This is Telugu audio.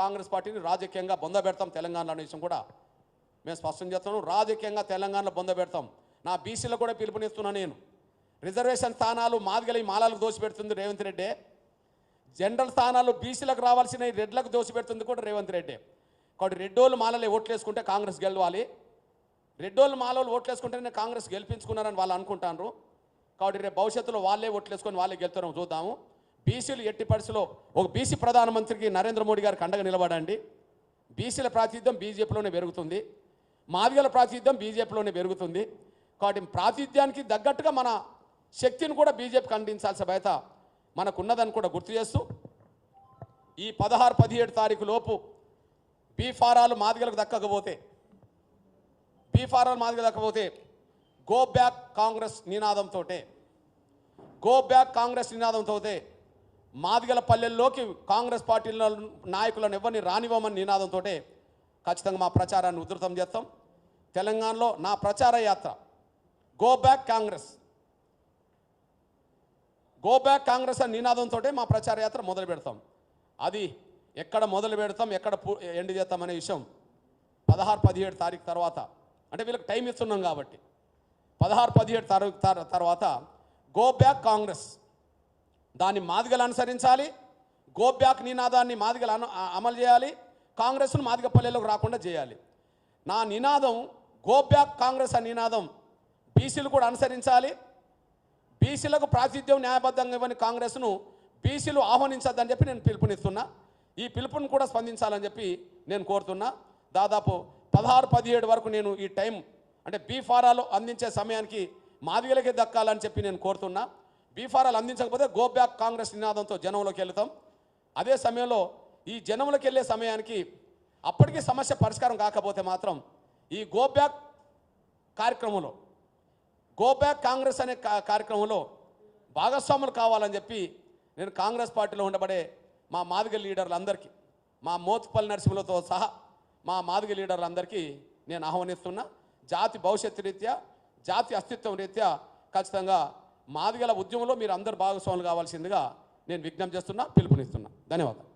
కాంగ్రెస్ పార్టీని రాజకీయంగా బొందబెడతాం తెలంగాణలో అనే విషయం కూడా మేము స్పష్టం చేస్తున్నాం. రాజకీయంగా తెలంగాణలో బొందబెడతాం నా బీసీలో కూడా పిలుపునిస్తున్నాను నేను. రిజర్వేషన్ స్థానాలు మాదిగలి మాలాలకు దోసిపెడుతుంది రేవంత్ రెడ్డి. జనరల్ స్థానాలు బీసీలకు రావాల్సిన రెడ్లకు దోసిపెడుతుంది కూడా రేవంత్ రెడ్డి. కాబట్టి రెడ్డోళ్ళు మాలలే ఓట్లు వేసుకుంటే కాంగ్రెస్ గెలవాలి. రెడ్డోళ్ళు మాలలు ఓట్లు వేసుకుంటేనే కాంగ్రెస్ గెలిపించుకున్నారని వాళ్ళు అనుకుంటారు కాబట్టి రేపు భవిష్యత్తులో వాళ్ళే ఓట్లు వేసుకొని వాళ్ళే గెలుతున్నాం చూద్దాము. బీసీలు ఎట్టి పరిస్థితిలో ఒక బీసీ ప్రధానమంత్రికి నరేంద్ర మోడీ గారికి అండగా నిలబడండి. బీసీల ప్రాతినిధ్యం బీజేపీలోనే పెరుగుతుంది. మాదిగల ప్రాతినిధ్యం బీజేపీలోనే పెరుగుతుంది. కాబట్టి ప్రాతినిధ్యానికి తగ్గట్టుగా మన శక్తిని కూడా బీజేపీకి అందించాల్సిన బయట మనకున్నదని కూడా గుర్తు చేస్తూ ఈ పదహారు పదిహేడు తారీఖు లోపు బీ ఫారాలు మాదిగలకు దక్కకపోతే బీ ఫారాలు దక్కకపోతే గో బ్యాక్ కాంగ్రెస్ నినాదంతో గో బ్యాక్ కాంగ్రెస్ నినాదంతో మాదిగల పల్లెల్లోకి కాంగ్రెస్ పార్టీ నాయకులను ఎవరిని రానివ్వమని నినాదంతో ఖచ్చితంగా మా ప్రచారాన్ని ఉధృతం చేస్తాం. తెలంగాణలో నా ప్రచార యాత్ర go back Congress go back Congress అని నినాదంతో మా ప్రచార యాత్ర మొదలు పెడతాం. అది ఎక్కడ మొదలు పెడతాం ఎక్కడ పూ- ఎండ్ చేస్తాం అనే విషయం పదహారు పదిహేడు తారీఖు తర్వాత అంటే వీళ్ళకి టైం ఇస్తున్నాం కాబట్టి. పదహారు పదిహేడు తారీఖు తర్వాత గో బ్యాక్ కాంగ్రెస్ దాన్ని మాదిగలు అనుసరించాలి గోబ్యాక్ నినాదాన్ని మాదిగలు అను అమలు చేయాలి కాంగ్రెస్ను మాదిగ పల్లెలకు రాకుండా చేయాలి. నా నినాదం గోబ్యాక్ కాంగ్రెస్ ఆ నినాదం బీసీలు కూడా అనుసరించాలి. బీసీలకు ప్రాతినిధ్యం న్యాయబద్ధంగా ఇవ్వని కాంగ్రెస్ను బీసీలు ఆహ్వానించద్దని చెప్పి నేను పిలుపునిస్తున్నా. ఈ పిలుపుని కూడా స్పందించాలని చెప్పి నేను కోరుతున్నా. దాదాపు పదహారు పదిహేడు వరకు నేను ఈ టైం అంటే బీ ఫారాలు అందించే సమయానికి మాదిగలకే దక్కాలని చెప్పి నేను కోరుతున్నా. బీఫారాలు అందించకపోతే గో బ్యాక్ కాంగ్రెస్ నినాదంతో జనంలోకి వెళ్తాం. అదే సమయంలో ఈ జనంలోకి వెళ్ళే సమయానికి అప్పటికీ సమస్య పరిష్కారం కాకపోతే మాత్రం ఈ గో బ్యాక్ కార్యక్రమంలో గో బ్యాక్ కాంగ్రెస్ అనే కా- కార్యక్రమంలో భాగస్వాములు కావాలని చెప్పి నేను కాంగ్రెస్ పార్టీలో ఉండబడే మా మాదిగ లీడర్లందరికీ మా మోతుపల్లి నరసింహులతో సహా మా మాదిగ లీడర్లందరికీ నేను ఆహ్వానిస్తున్నా. జాతి భవిష్యత్తు రీత్యా జాతి అస్తిత్వం రీత్యా ఖచ్చితంగా మాదిగల ఉద్యమంలో మీరు అందరు భాగస్వాములు కావాల్సిందిగా నేను విజ్ఞప్తి చేస్తున్నా పిలుపునిస్తున్నా. ధన్యవాదాలు.